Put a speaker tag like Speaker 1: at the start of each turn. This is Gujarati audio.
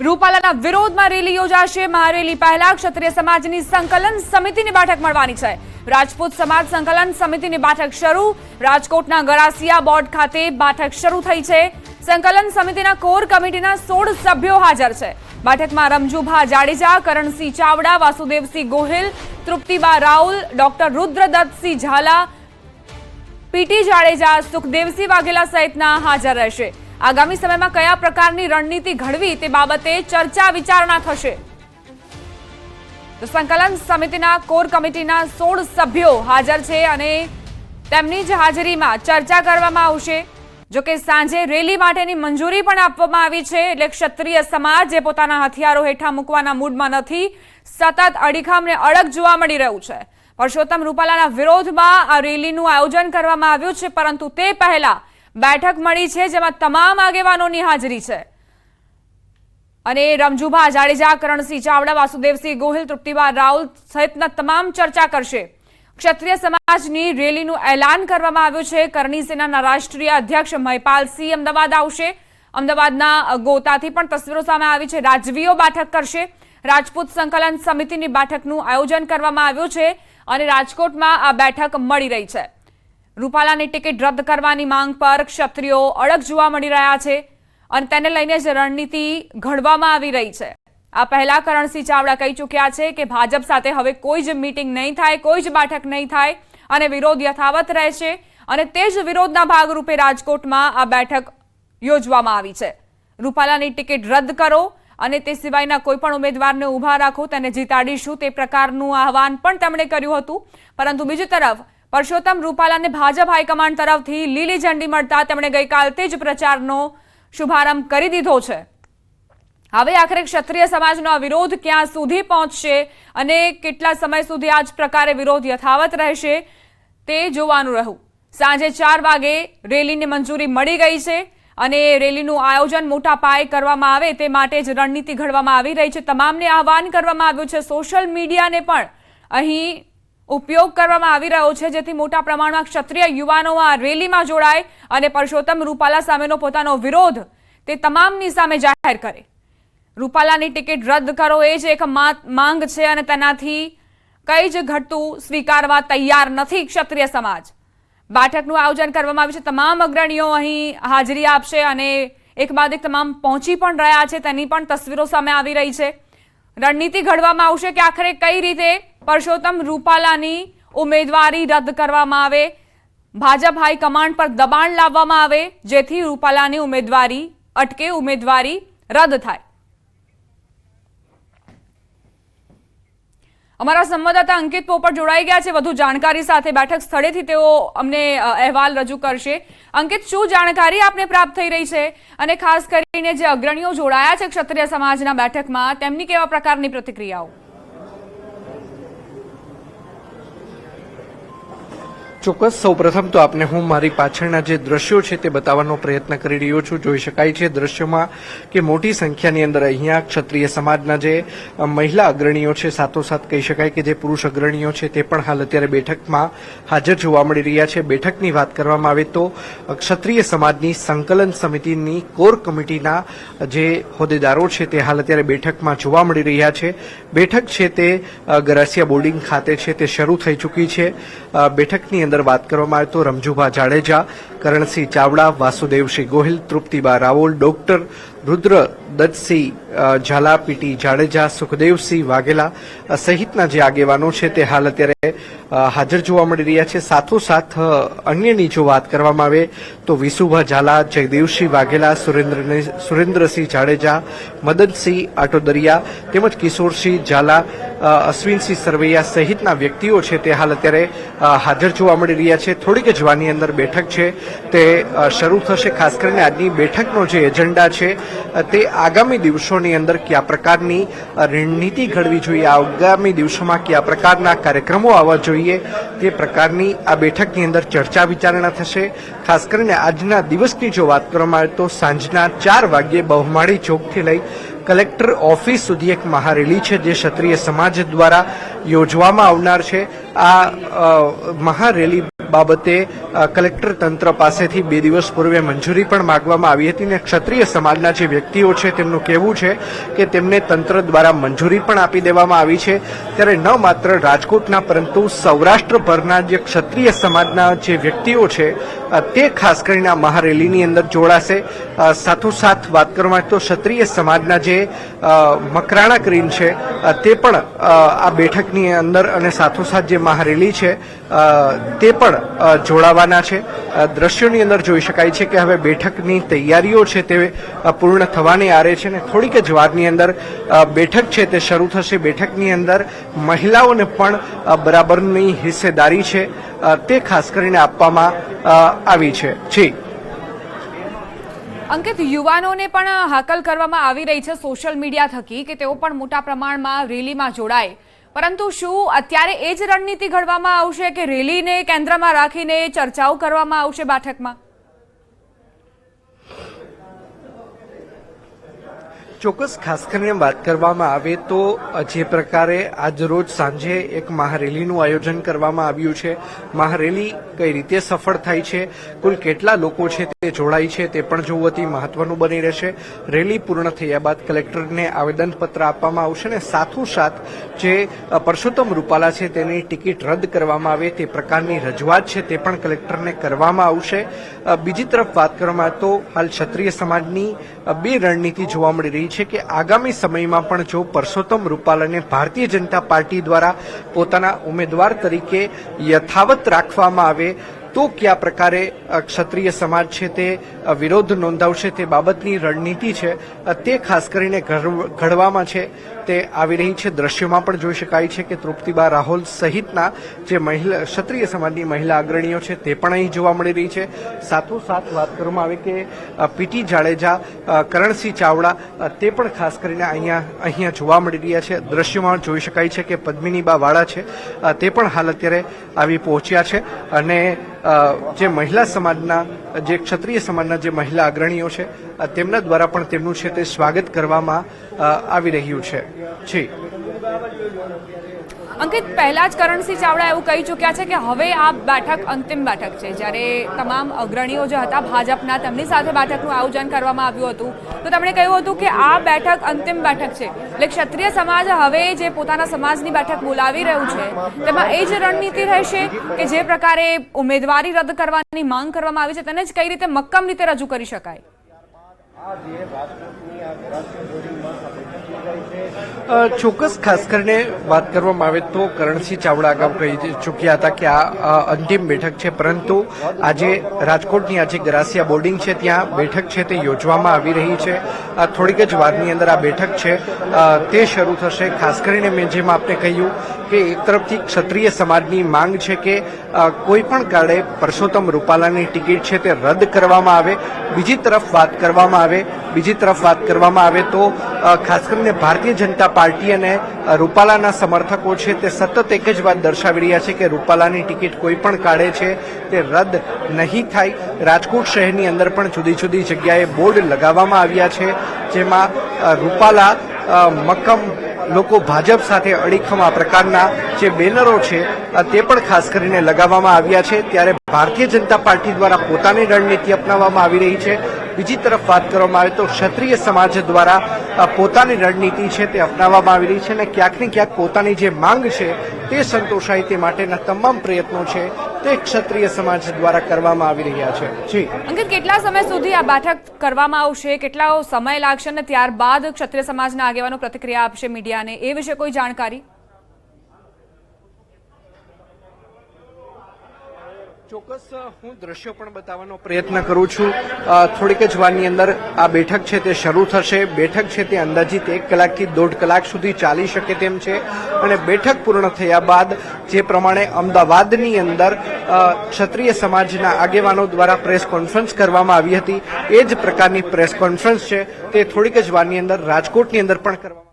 Speaker 1: રૂપાલાના વિરોધમાં રેલી યોજાશે. મહારેલી પહેલા ક્ષત્રિય સમાજની સંકલન સમિતિની બેઠક મળવાની છે. રાજપૂત સમાજ સંકલન સમિતિની બેઠક શરૂ. રાજકોટના ગરાસિયા બોર્ડ ખાતે બેઠક શરૂ થઈ છે. સંકલન સમિતિના કોર કમિટીના સોળ સભ્યો હાજર છે. બેઠકમાં રમજુભા જાડેજા, કરણસિંહ ચાવડા, વાસુદેવસિંહ ગોહિલ, તૃપ્તિબા રાઉલ, ડોક્ટર રુદ્રદત્તસિંહ ઝાલા પીટી જાડેજા, સુખદેવસિંહ વાઘેલા સહિતના હાજર રહેશે. આગામી સમયમાં કયા પ્રકારની રણનીતિ ઘડવી તે બાબતે ચર્ચા વિચારણા થશે? તો સંકલન સમિતિના કોર કમિટીના સોળ સભ્યો હાજર છે અને તેમની જ હાજરીમાં ચર્ચા કરવામાં આવશે. જો કે સાંજે રેલી માટેની મંજૂરી પણ આપવામાં આવી છે એટલે ક્ષત્રિય સમાજ જે પોતાના હથિયારો હેઠા મૂકવાના મૂડમાં નથી. સતત અડીખમને અડગ જોવા મળી રહ્યું છે. પરસોત્તમ રૂપાલાના વિરોધમાં આ રેલીનું આયોજન કરવામાં આવ્યું છે, પરંતુ તે પહેલા બેઠક મળી છે જેમાં તમામ આગેવાનોની હાજરી છે. અને રમજુભા જાડેજા, કરણસિંહ ચાવડા, વાસુદેવસિંહ ગોહિલ, તૃપ્તિબા રાઉલ સહિતના તમામ ચર્ચા કરશે. ક્ષત્રિય સમાજની રેલીનું એલાન કરવામાં આવ્યું છે. કરણી સેનાના રાષ્ટ્રીય અધ્યક્ષ મહિપાલસિંહ અમદાવાદ આવશે. અમદાવાદના ગોતાથી પણ તસવીરો સામે આવી છે. રાજવીઓ બેઠક કરશે. રાજપૂત સંકલન સમિતિની બેઠકનું આયોજન કરવામાં આવ્યું છે અને રાજકોટમાં આ બેઠક મળી રહી છે. રૂપાલાની ટિકિટ રદ કરવાની માંગ પર ક્ષત્રિયો અડગ જોવા મળી રહ્યા છે અને તેને લઈને જ રણનીતિ ઘડવામાં આવી રહી છે. આ પહેલા કરણસિંહ ચાવડા કહી ચૂક્યા છે કે ભાજપ સાથે હવે કોઈ જ મીટિંગ નહીં થાય, કોઈ જ બેઠક નહીં થાય અને વિરોધ યથાવત રહેશે અને તે જ વિરોધના ભાગરૂપે રાજકોટમાં આ બેઠક યોજવામાં આવી છે. રૂપાલાની ટિકિટ રદ કરો અને તે સિવાયના કોઈ પણ ઉમેદવારને ઊભા રાખો, તેને જીતાડીશું તે પ્રકારનું આહવાન પણ તેમણે કર્યું હતું. પરંતુ બીજી તરફ પરસોત્તમ રૂપાલાને ભાજપ હાઈકમાન્ડ તરફથી લીલી ઝંડી મળતા તેમણે ગઈકાલથી જ પ્રચારનો શુભારંભ કરી દીધો છે. હવે આખરે ક્ષત્રિય સમાજનો આ વિરોધ ક્યાં સુધી પહોંચશે અને કેટલા સમય સુધી આ જ પ્રકારે વિરોધ યથાવત રહેશે તે જોવાનું રહ્યું. સાંજે ચાર વાગે રેલીની મંજૂરી મળી ગઈ છે અને રેલીનું આયોજન મોટા પાયે કરવામાં આવે તે માટે જ રણનીતિ ઘડવામાં આવી રહી છે. તમામને આહવાન કરવામાં આવ્યું છે. સોશિયલ મીડિયાને પણ અહીં ઉપયોગ કરવામાં આવી રહ્યો છે, જેથી મોટા પ્રમાણમાં ક્ષત્રિય યુવાનો આ રેલીમાં જોડાય અને પરસોત્તમ રૂપાલા સામેનો પોતાનો વિરોધ તે તમામની સામે જાહેર કરે. રૂપાલાની ટિકિટ રદ કરો એ જ એક માંગ છે અને તેનાથી કઈ જ ઘટતું સ્વીકારવા તૈયાર નથી ક્ષત્રિય સમાજ. બેઠકનું આયોજન કરવામાં આવ્યું છે, તમામ અગ્રણીઓ અહીં હાજરી આપશે અને એક બાદ એક તમામ પહોંચી પણ રહ્યા છે, તેની પણ તસવીરો સામે આવી રહી છે. રણનીતિ ઘડવામાં આવશે કે આખરે કઈ રીતે પરસોત્તમ રૂપાલાની ઉમેદવારી રદ કરવામાં આવે. ભાજપ હાઈકમાન્ડ પર દબાણ લાવવામાં આવે, જેથી રૂપાલાની ઉમેદવારી, અટકે ઉમેદવારી રદ થાય. અમારા સંવાદદાતા અંકિત પોપટ જોડાઈ ગયા છે. વધુ જાણકારી સાથે બેઠક સ્થળેથી તેઓ અમને અહેવાલ રજૂ કરશે. અંકિત, શું જાણકારી આપને પ્રાપ્ત થઈ રહી છે? અને ખાસ કરીને જે અગ્રણીઓ જોડાયા છે ક્ષત્રિય સમાજના બેઠકમાં, તેમની કેવા પ્રકારની પ્રતિક્રિયાઓ?
Speaker 2: ચોક્કસ. સૌપ્રથમ તો આપને હું મારી પાછળના જે દ્રશ્યો છે તે બતાવવાનો પ્રયત્ન કરી રહ્યો છું. જોઈ શકાય છે દ્રશ્યોમાં કે મોટી સંખ્યાની અંદર અહીંયા ક્ષત્રિય સમાજના જે મહિલા અગ્રણીઓ છે, સાથોસાથ કહી શકાય કે જે પુરુષ અગ્રણીઓ છે તે પણ હાલ અત્યારે બેઠકમાં હાજર જોવા મળી રહ્યા છે. બેઠકની વાત કરવામાં આવે તો ક્ષત્રિય સમાજની સંકલન સમિતિની કોર કમિટીના જે હોદ્દેદારો છે તે હાલ અત્યારે બેઠકમાં જોવા મળી રહ્યા છે. બેઠક છે તે ગરાસિયા બોર્ડિંગ ખાતે છે તે શરૂ થઈ ચૂકી છે. બેઠકની અંદર વાત કરવામાં આવે તો રમજુભા જાડેજા કરણસિંહ ચાવડા વાસુદેવસિંહ ગોહિલ તૃપ્તિબા રાવલ ડોક્ટર રુદ્ર, દત્તસિંહ ઝાલાપીટી ઝાલા પીટી જાડેજા, સુખદેવસિંહ વાઘેલા સહિતના જે આગેવાનો છે તે હાલ અત્યારે હાજર જોવા મળી રહ્યા છે. સાથોસાથ અન્યની જો વાત કરવામાં આવે તો વિસુભા ઝાલા, જયદેવસિંહ વાઘેલા સુરેન્દ્રસિંહ જાડેજા, મદનસિંહ આટોદરિયા તેમજ કિશોરસિંહ ઝાલા અશ્વિનસિંહ સરવૈયા સહિતના વ્યક્તિઓ છે તે હાલ અત્યારે હાજર જોવા મળી રહ્યા છે. થોડીક જ વાની અંદર બેઠક છે. તે શરૂ થશે ખાસ કરીને આજની બેઠકનો જે એજન્ડા છે તે આગામી દિવસોની અંદર કયા પ્રકારની રણનીતિ ઘડવી જોઈએ, આગામી દિવસોમાં કયા પ્રકારના કાર્યક્રમો આવવા જોઈએ, તે પ્રકારની આ બેઠકની અંદર ચર્ચા વિચારણા થશે. ખાસ કરીને આજના દિવસની જો વાત કરવામાં આવે તો સાંજના ચાર વાગ્યે બહુમાળી ચોકથી લઈ કલેક્ટર ઓફિસ સુધી એક મહારેલી છે જે ક્ષત્રિય સમાજ દ્વારા યોજવામાં આવનાર છે. આ મહારેલી બાબતે કલેક્ટર તંત્ર પાસેથી બે દિવસ પૂર્વે મંજૂરી પણ માગવામાં આવી હતી ને ક્ષત્રિય સમાજના જે વ્યક્તિઓ છે તેમનું કહેવું છે કે તેમને તંત્ર દ્વારા મંજૂરી પણ આપી દેવામાં આવી છે. ત્યારે ન માત્ર રાજકોટના, પરંતુ સૌરાષ્ટ્રભરના જે ક્ષત્રિય સમાજના જે વ્યક્તિઓ છે તે ખાસ કરીને આ મહારેલીની અંદર જોડાશે. સાથોસાથ વાત કરવામાં તો ક્ષત્રિય સમાજના જે મકરાણા ક્રીમ છે તે પણ આ બેઠકની અંદર અને સાથોસાથ જે મહારેલી છે તે પણ જોડાવાના છે. દ્રશ્યોની અંદર જોઈ શકાય છે કે હવે બેઠકની તૈયારીઓ છે તે પૂર્ણ થવાની આરે છે ને થોડીક જ વારની અંદર બેઠક છે તે શરૂ થશે. બેઠકની અંદર મહિલાઓને પણ બરાબરની હિસ્સેદારી છે તે ખાસ કરીને આપવામાં આવી છે. જી.
Speaker 1: અંકિત, યુવાનોને પણ હાકલ કરવામાં આવી રહી છે સોશિયલ મીડિયા થકી કે તેઓ પણ મોટા પ્રમાણમાં રેલીમાં જોડાય. પરંતુ શું અત્યારે એ જ રણનીતિ ઘડવામાં આવશે કે રેલીને કેન્દ્રમાં રાખીને ચર્ચાઓ કરવામાં આવશે બેઠકમાં?
Speaker 2: ચોક્કસ ખાસ કરીને વાત કરવામાં આવે તો જે પ્રકારે આજ રોજ સાંજે એક મહારેલીનું આયોજન કરવામાં આવ્યું છે. મહારેલી કઈ રીતે સફળ થાય છે? કુલ કેટલા લોકો છે તે જોડાય છે? તે પણ જોવું અતિ મહત્વનું બની રહેશે. રેલી પૂર્ણ થયા બાદ કલેક્ટરને આવેદનપત્ર આપવામાં આવશે અને સાથોસાથ જે પરસોત્તમ રૂપાલા છે તેની ટિકિટ રદ કરવામાં આવે તે પ્રકારની રજૂઆત છે તે પણ કલેક્ટરને કરવામાં આવશે. બીજી તરફ વાત કરવામાં તો હાલ ક્ષત્રિય સમાજની બે રણનીતિ જોવા મળી રહી છે કે આગામી સમયમાં પણ જો પરસોત્તમ રૂપાલાને ભારતીય જનતા પાર્ટી દ્વારા પોતાના ઉમેદવાર તરીકે યથાવત રાખવામાં આવે, તો કયા પ્રકારે ક્ષત્રિય સમાજ છે તે વિરોધ નોંધાવશે તે બાબતની રણનીતિ છે તે ખાસ કરીને ઘડ- ઘડવામાં છે. તે આવી રહી છે. દ્રશ્યોમાં પણ જોઈ શકાય છે કે તૃપ્તિબા રાહુલ સહિતના જે મહિલા, ક્ષત્રિય સમાજની મહિલા અગ્રણીઓ છે, તે પણ અહીં જોવા મળી રહી છે. સાથોસાથ વાત કરવામાં આવે કે પીટી જાડેજા કરણસિંહ ચાવડા તે પણ ખાસ કરીને અહીંયા અહીંયા જોવા મળી રહ્યા છે. દ્રશ્યોમાં જોઈ શકાય છે કે પદ્મિનીબા વાળા છે તે પણ હાલ અત્યારે આવી પહોંચ્યા છે અને જે મહિલા સમાજના, જે ક્ષત્રિય સમાજના જે મહિલા અગ્રણીઓ છે તેમના દ્વારા પણ તેમનું છે તે સ્વાગત કરવામાં આવી રહ્યું છે. જી.
Speaker 1: અંકિત પહેલા જ કરણસિંહ ચાવડા એવું કહી ચૂક્યા છે કે હવે આ બેઠક અંતિમ બેઠક છે. જ્યારે તમામ અગ્રણીઓ જે હતા ભાજપના તેમની સાથે બેઠકનું આયોજન કરવામાં આવ્યું હતું. તો તેમણે કહ્યું હતું કે આ બેઠક અંતિમ બેઠક છે. એટલે ક્ષત્રિય સમાજ હવે જે પોતાના સમાજની બેઠક બોલાવી રહ્યું છે તેમાં એ જ રણનીતિ રહેશે કે જે પ્રકારે ઉમેદવારી રદ કરવાની માંગ કરવામાં આવી છે. તેને જ કઈ રીતે મક્કમ રીતે રજૂ કરી શકાય?
Speaker 2: ચોક્કસ ખાસ કરીને વાત કરવામાં આવે તો કરણસિંહ ચાવડા અગાઉ કહી ચૂક્યા હતા કે આ અંતિમ બેઠક છે, પરંતુ આજે રાજકોટની આજે ગરાસિયા બોર્ડિંગ છે, ત્યાં બેઠક છે તે યોજવામાં આવી રહી છે. થોડીક જ વારની અંદર આ બેઠક છે. તે શરૂ થશે. ખાસ કરીને મેં જેમ આપને કહ્યું કે એક તરફથી ક્ષત્રિય સમાજની માંગ છે કે કોઈપણ કોઈ પણ કાળે પરસોત્તમ રૂપાલાની ટિકિટ છે તે રદ કરવામાં આવે. બીજી તરફ વાત કરવામાં આવે. બીજી તરફ વાત કરવામાં આવે તો ખાસ કરીને ભારતીય જનતા પાર્ટી અને રૂપાલાના સમર્થકો છે તે સતત એક જ વાત દર્શાવી રહ્યા છે કે રૂપાલાની ટિકિટ કોઈ પણ કાઢે છે તે રદ નહીં થાય. રાજકોટ શહેરની અંદર પણ જુદી જુદી જગ્યાએ બોર્ડ લગાવવામાં આવ્યા છે, જેમાં રૂપાલા મક્કમ લોકો ભાજપ સાથે અડીખમ આ પ્રકારના જે બેનરો છે તે પણ ખાસ કરીને લગાવવામાં આવ્યા છે. ત્યારે ભારતીય જનતા પાર્ટી દ્વારા પોતાની રણનીતિ અપનાવવામાં આવી રહી છે. બીજી તરફ વાત કરવામાં આવે તો ક્ષત્રિય સમાજ દ્વારા પોતાની રણનીતિ છે તે અપનાવવામાં આવી રહી છે અને ક્યાંક ને ક્યાંક પોતાની જે માંગ છે તે સંતોષાય તે માટેના તમામ પ્રયત્નો છે તે ક્ષત્રિય સમાજ દ્વારા કરવામાં આવી રહ્યા છે. જી.
Speaker 1: અંકિત, કેટલા સમય સુધી આ બેઠક કરવામાં આવશે? કેટલા સમય લાગશે? અને ત્યારબાદ ક્ષત્રિય સમાજના આગેવાનો પ્રતિક્રિયા આપશે મીડિયાને? એ વિશે કોઈ જાણકારી?
Speaker 2: ચોક્કસ હું દ્રશ્યો પણ બતાવવાનો પ્રયત્ન કરું છું. થોડીક જ વારની અંદર આ બેઠક છે તે શરૂ થશે. બેઠક છે તે અંદાજિત એક કલાકથી દોઢ કલાક સુધી ચાલી શકે તેમ છે. અને બેઠક પૂર્ણ થયા બાદ જે પ્રમાણે અમદાવાદની અંદર ક્ષત્રિય સમાજના આગેવાનો દ્વારા પ્રેસ કોન્ફરન્સ કરવામાં આવી હતી. એ જ પ્રકારની પ્રેસ કોન્ફરન્સ છે તે થોડીક જ વારની અંદર રાજકોટની અંદર પણ કરવામાં